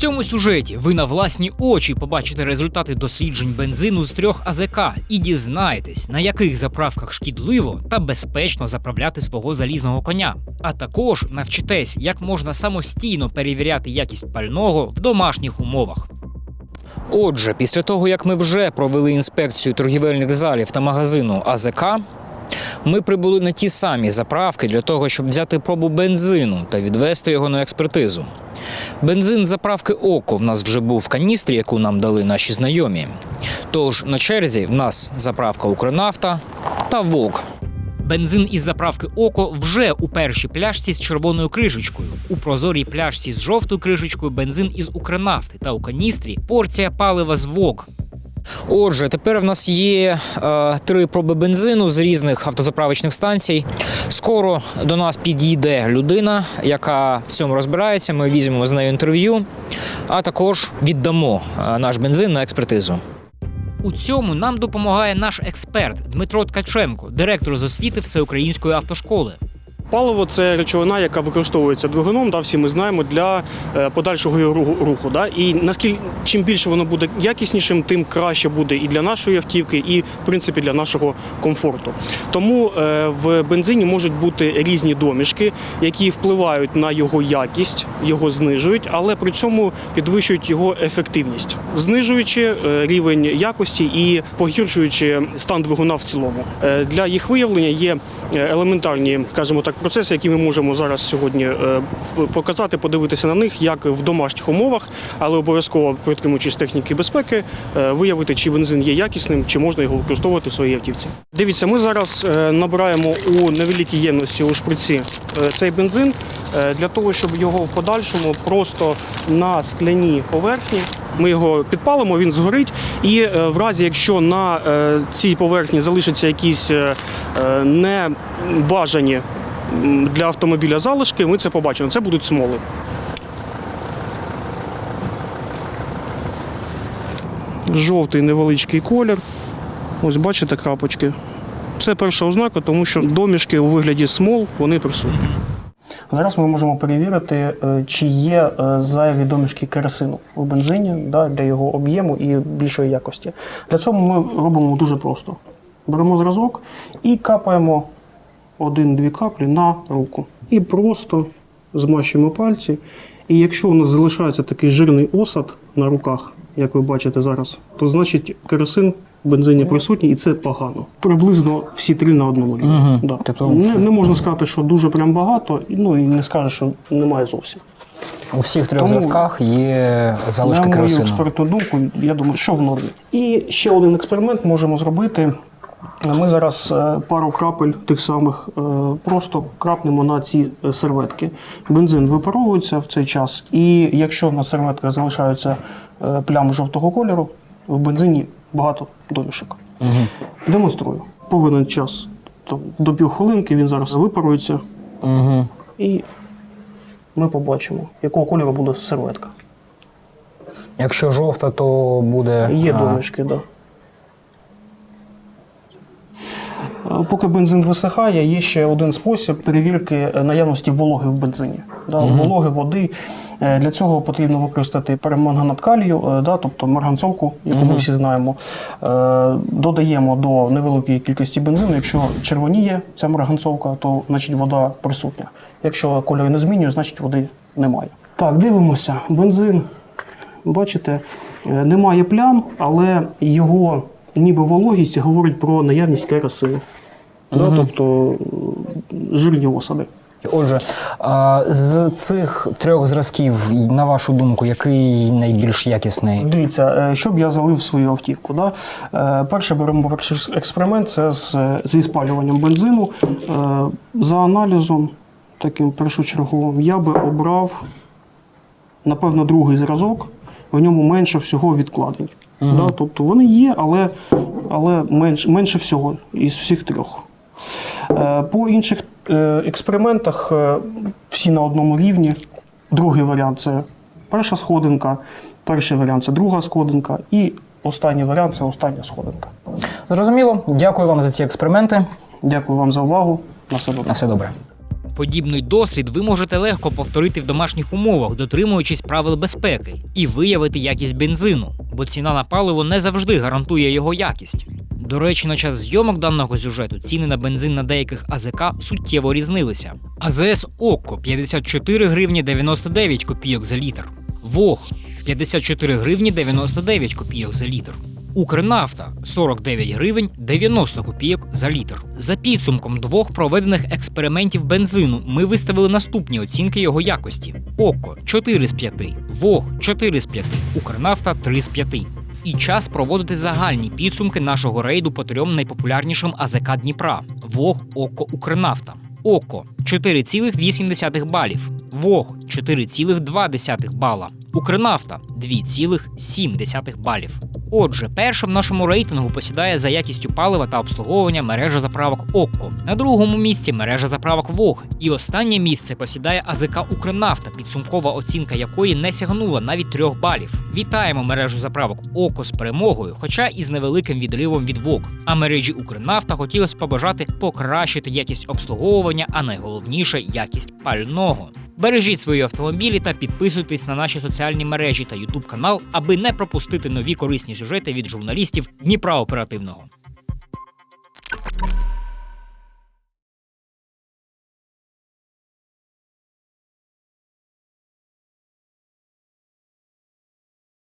цьому сюжеті ви на власні очі побачите результати досліджень бензину з трьох АЗК і дізнаєтесь, на яких заправках шкідливо та безпечно заправляти свого залізного коня. А також навчитесь, як можна самостійно перевіряти якість пального в домашніх умовах. Отже, після того як ми вже провели інспекцію торгівельних залів та магазину АЗК, ми прибули на ті самі заправки для того, щоб взяти пробу бензину та відвести його на експертизу. Бензин заправки Око в нас вже був в каністрі, яку нам дали наші знайомі. Тож на черзі в нас заправка Укрнафта та ВОК. Бензин із заправки Око вже у першій пляшці з червоною кришечкою. У прозорій пляшці з жовтою кришечкою бензин із Укрнафти та у каністрі порція палива з ВОК. Отже, тепер в нас є е, три проби бензину з різних автозаправочних станцій. Скоро до нас підійде людина, яка в цьому розбирається. Ми візьмемо з нею інтерв'ю, а також віддамо е, наш бензин на експертизу. У цьому нам допомагає наш експерт Дмитро Ткаченко, директор з освіти Всеукраїнської автошколи. Паливо це речовина, яка використовується двигуном, да, всі ми знаємо, для е, подальшого його руху-. Да. І наскільки чим більше воно буде якіснішим, тим краще буде і для нашої автівки, і в принципі для нашого комфорту. Тому е, в бензині можуть бути різні домішки, які впливають на його якість, його знижують, але при цьому підвищують його ефективність, знижуючи е, рівень якості і погіршуючи стан двигуна в цілому. Для їх виявлення є елементарні, скажімо так, процеси, які ми можемо зараз сьогодні е, показати, подивитися на них як в домашніх умовах, але обов'язково притримуючись техніки безпеки, е, виявити, чи бензин є якісним, чи можна його використовувати в своїй автівці. Дивіться, ми зараз е, набираємо у невеликій ємності у шприці цей бензин для того, щоб його в подальшому просто на скляній поверхні. Ми його підпалимо, він згорить, і в разі, якщо на цій поверхні залишаться якісь небажані для автомобіля залишки, ми це побачимо. Це будуть смоли. Жовтий невеличкий колір. Ось бачите крапочки. Це перша ознака, тому що домішки у вигляді смол вони присутні. Зараз ми можемо перевірити, е, чи є е, зайві домішки керосину у бензині да, для його об'єму і більшої якості. Для цього ми робимо дуже просто: беремо зразок і капаємо один-дві каплі на руку. І просто змащуємо пальці. І якщо у нас залишається такий жирний осад на руках, як ви бачите зараз, то значить керосин в бензині присутній, і це погано. Приблизно всі три на одному рівні. Мгм. Да. Тобто- не, не можна сказати, що дуже прям багато, ну і не скажеш, що немає зовсім. У всіх трьох Тому- зразках є залишки На мою експертну думку, я думаю, що в нормі. І ще один експеримент можемо зробити. Ми зараз е, пару крапель тих самих е, просто крапнемо на ці е, серветки. Бензин випаровується в цей час, і якщо на серветках залишаються плями жовтого кольору, в бензині багато домішок. Демонструю. Повинен час там, до півхвилинки, він зараз випарується, Угу. і ми побачимо, якого кольору буде серветка. Якщо жовта, то буде. Є домішки, так. Да. Е, Поки бензин висихає, є ще один спосіб перевірки наявності вологи в бензині. Да, Вологи, води. Е, Для цього потрібно використати переманганат калію, е, да, тобто марганцовку, яку ми всі знаємо. Е, Додаємо до невеликої кількості бензину. Якщо червоніє ця марганцовка, то значить вода присутня. Якщо кольор не змінює, значить води немає. Так, дивимося. Бензин Бачите, немає плям, але його ніби вологість говорить про наявність керосину. Да, тобто жирні осади. Отже, з цих трьох зразків, на вашу думку, який найбільш якісний? Дивіться, е, що б я залив свою автівку. Да? Е, Перше беремо перший експеримент це з, зі спалюванням бензину. Е, За аналізом, таким першочерговим, я би обрав, напевно, другий зразок. В ньому менше всього відкладень. Да? Тобто вони є, але, але менш, менше всього із всіх трьох. Е, По інших е, експериментах е, всі на одному рівні. Другий варіант це перша сходинка, перший варіант це друга сходинка, і останній варіант це остання сходинка. Зрозуміло. Дякую вам за ці експерименти. Дякую вам за увагу. На все добре. На все добре. Подібний дослід ви можете легко повторити в домашніх умовах, дотримуючись правил безпеки, і виявити якість бензину, бо ціна на паливо не завжди гарантує його якість. До речі, на час зйомок даного сюжету ціни на бензин на деяких АЗК суттєво різнилися. АЗС ОККО 54 гривні 99 копійок за літр. ВОГ 54 гривні 99 копійок за літр. Укрнафта 49 гривень 90 копійок за літр. За підсумком двох проведених експериментів бензину ми виставили наступні оцінки його якості: ОККО 4 з 5, ВОГ 4 з 5, Укрнафта 3 з 5. І час проводити загальні підсумки нашого рейду по трьом найпопулярнішим АЗК Дніпра: ВОГ, ОККО, Укрнафта. ОККО 4,8 балів, ВОГ 4,2 бала, Укрнафта 2,7 балів. Отже, першим в нашому рейтингу посідає за якістю палива та обслуговування мережа заправок ОККО. На другому місці мережа заправок ВОГ. І останнє місце посідає АЗК Укрнафта, підсумкова оцінка якої не сягнула навіть трьох балів. Вітаємо мережу заправок ОКО з перемогою, хоча і з невеликим відривом від ВОК. А мережі Укрнафта хотілося побажати покращити якість обслуговування, а найголовніше якість пального. Бережіть свої автомобілі та підписуйтесь на наші соціальні мережі та Ютуб канал, аби не пропустити нові корисні сюжети від журналістів Дніпра Оперативного.